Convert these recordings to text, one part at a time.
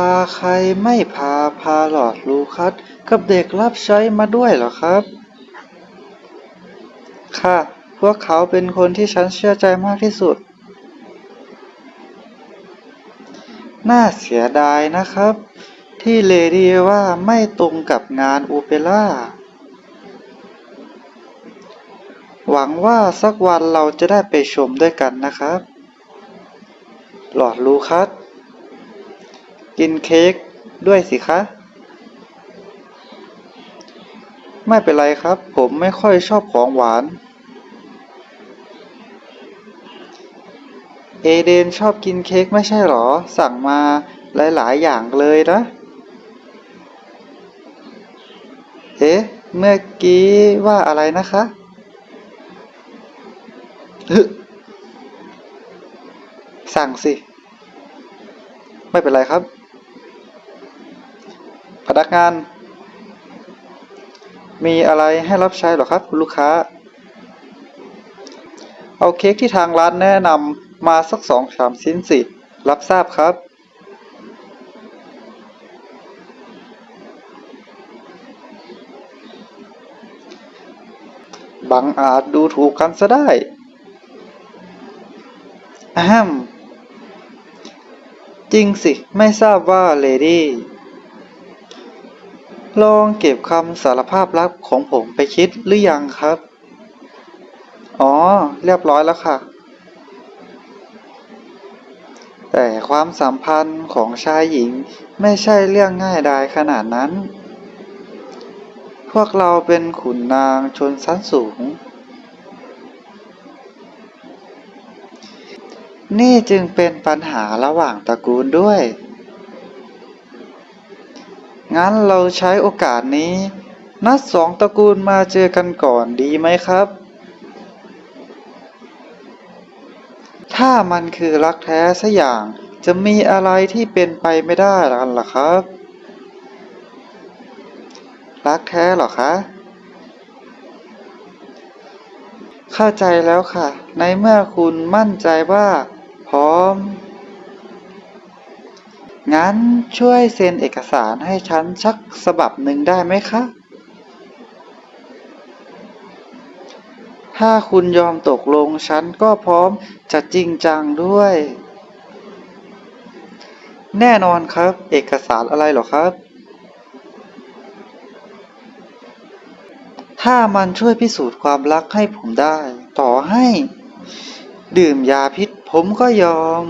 าใครไม่พาพาหลอดลูคัสกับเด็กรับใช้มาด้วยเหรอครับ ค่ะ พวกเขาเป็นคนที่ฉันเชื่อใจมากที่สุด น่าเสียดายนะครับ ที่เลดี้ว่าไม่ตรงกับงานโอเปร่า หวังว่าสักวันเราจะได้ไปชมด้วยกันนะครับ หลอดลูคัส กินเค้กด้วยสิคะ ไม่เป็นไรครับ ผมไม่ค่อยชอบของหวาน เอเดนชอบกินเค้กไม่ใช่หรอ สั่งมาหลาย ๆ อย่างเลยนะ เอ๊ะ เมื่อกี้ว่าอะไรนะคะฮึสั่งสิ ไม่เป็นไรครับ พนักงาน มีอะไรให้รับใช้หรอครับ คุณลูกค้า เอาเค้กที่ทางร้านแนะนำมาสักสองสามชิ้นสิ รับทราบครับ บังอาจดูถูกกันซะได้อะฮัมจริงสิ ไม่ทราบว่าเลดี้ ลองเก็บคำสารภาพรักของผมไปคิดหรือยังครับ อ๋อ เรียบร้อยแล้วค่ะ แต่ความสัมพันธ์ของชายหญิงไม่ใช่เรื่องง่ายดายขนาดนั้น พวกเราเป็นขุนนางชนชั้นสูง นี่จึงเป็นปัญหาระหว่างตระกูลด้วย งั้นเราใช้โอกาสนี้ นัดสองตระกูลมาเจอกันก่อนดีไหมครับ ถ้ามันคือรักแท้สัอย่างจะมีอะไรที่เป็นไปไม่ได้กันล่ะครับ รักแท้หรอคะ เข้าใจแล้วค่ะ ในเมื่อคุณมั่นใจว่า พร้อม งั้นช่วยเซ็นเอกสารให้ฉันสักฉบับหนึ่งได้ไหมคะ ถ้าคุณยอมตกลงฉันก็พร้อมจะจริงจังด้วย แน่นอนครับ เอกสารอะไรหรอครับ ถ้ามันช่วยพิสูจน์ความรักให้ผมได้ ต่อให้ ดื่มยาพิษผมก็ยอม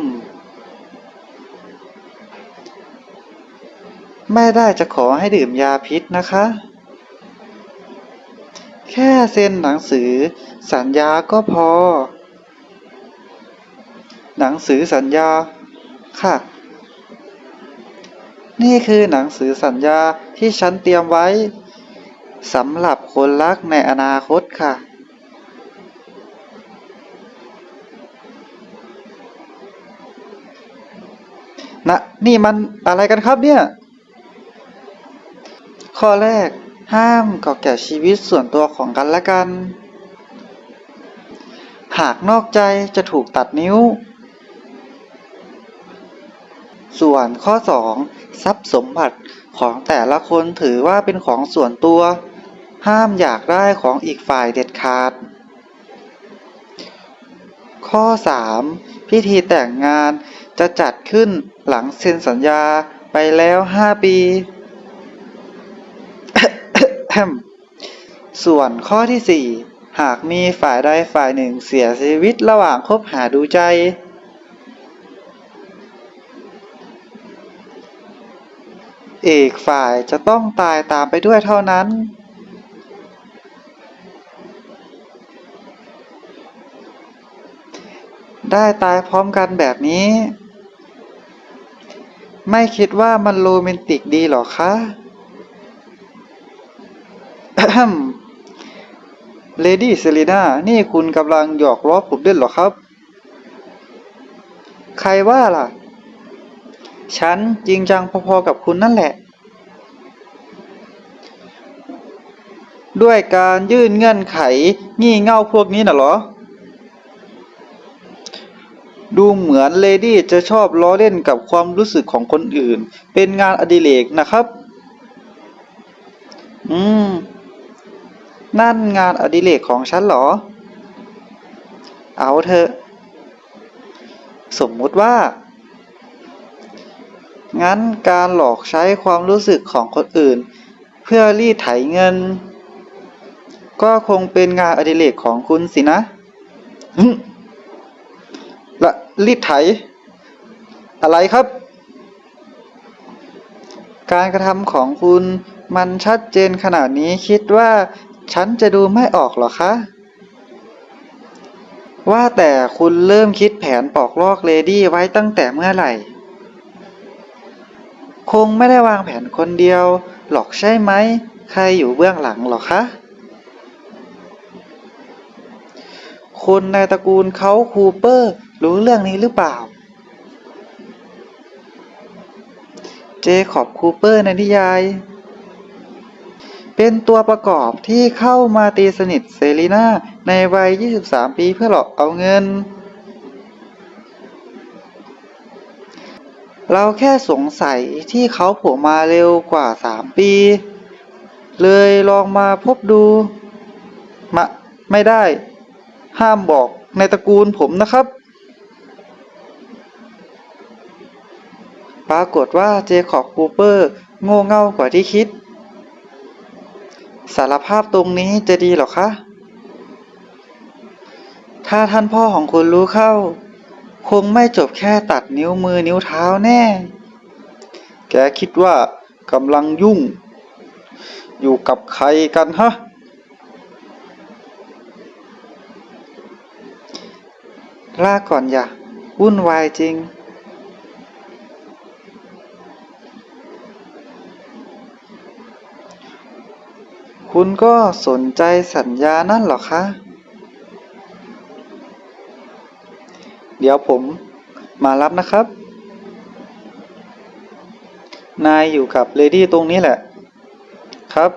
ไม่ได้จะขอให้ดื่มยาพิษนะคะ แค่เซ็นหนังสือสัญญาก็พอ หนังสือสัญญาค่ะ นี่คือหนังสือสัญญาที่ฉันเตรียมไว้สำหรับคนรักในอนาคตค่ะนะนี่มันอะไรกันครับเนี่ย ข้อแรก ห้ามก่อแก่ชีวิตส่วนตัวของกันและกัน หากนอกใจจะถูกตัดนิ้ว ส่วนข้อ 2 ทรัพย์สมบัติของแต่ละคนถือว่าเป็นของส่วนตัว ห้ามอยากได้ของอีกฝ่ายเด็ดขาด ข้อ 3 พิธีแต่งงานจะจัดขึ้นหลังเซ็นสัญญาไปแล้ว 5 ปี ส่วนข้อที่ 4 หากมีฝ่ายใดฝ่ายหนึ่งเสียชีวิตระหว่างคบหาดูใจ เอกฝ่ายจะต้องตายตามไปด้วยเท่านั้น ได้ตายพร้อมกันแบบนี้ ไม่คิดว่ามันโรแมนติกดีหรอคะ เลดี้เซรีนานี่คุณกำลังหยอกล้อผมด้วยหรอครับ ใครว่าล่ะ ฉันจริงจังพอๆกับคุณนั่นแหละ ด้วยการยื่นเงื่อนไขงี่เง่าพวกนี้น่ะเหรอ ดูเหมือนเลดี้จะชอบล้อเล่นกับความรู้สึกของคนอื่น เป็นงานอดิเรกนะครับ อืม นั่นงานอดิเรกของฉันเหรอ เอาเถอะ สมมุติว่า งั้นการหลอกใช้ความรู้สึกของคนอื่น เพื่อรีดไถเงิน ก็คงเป็นงานอดิเรกของคุณสินะละรีดไถ อะไรครับ การกระทำของคุณมันชัดเจนขนาดนี้คิดว่า ฉันจะดูไม่ออกเหรอคะ ว่าแต่คุณเริ่มคิดแผนปอกลอกเลดี้ไว้ตั้งแต่เมื่อไหร่ คงไม่ได้วางแผนคนเดียว หรอกใช่ไหม ใครอยู่เบื้องหลังหรอคะ คนในตระกูลเขาคูเปอร์รู้เรื่องนี้หรือเปล่า เจคอบคูเปอร์ในนิยาย เป็นตัวประกอบที่เข้ามาตีสนิทเซรีนาในวัย 23 ปีเพื่อหลอกเอาเงิน เราแค่สงสัยที่เขาผล่มาเร็วกว่า 3 ปี เลยลองมาพบดูมะไม่ได้ ห้ามบอกในตระกูลผมนะครับ ปรากฏว่าเจคอบคูเปอร์ โง่เง่ากว่าที่คิด สารภาพตรงนี้จะดีหรอคะ ถ้าท่านพ่อของคุณรู้เข้า คงไม่จบแค่ตัดนิ้วมือนิ้วเท้าแน่ แกคิดว่ากำลังยุ่ง อยู่กับใครกันฮะ ลาก่อนอย่าวุ่นวายจริง คุณก็สนใจสัญญานั่นหรอคะ เดี๋ยวผมมารับนะครับ นายอยู่กับเลดี้ตรงนี้แหละ ครับ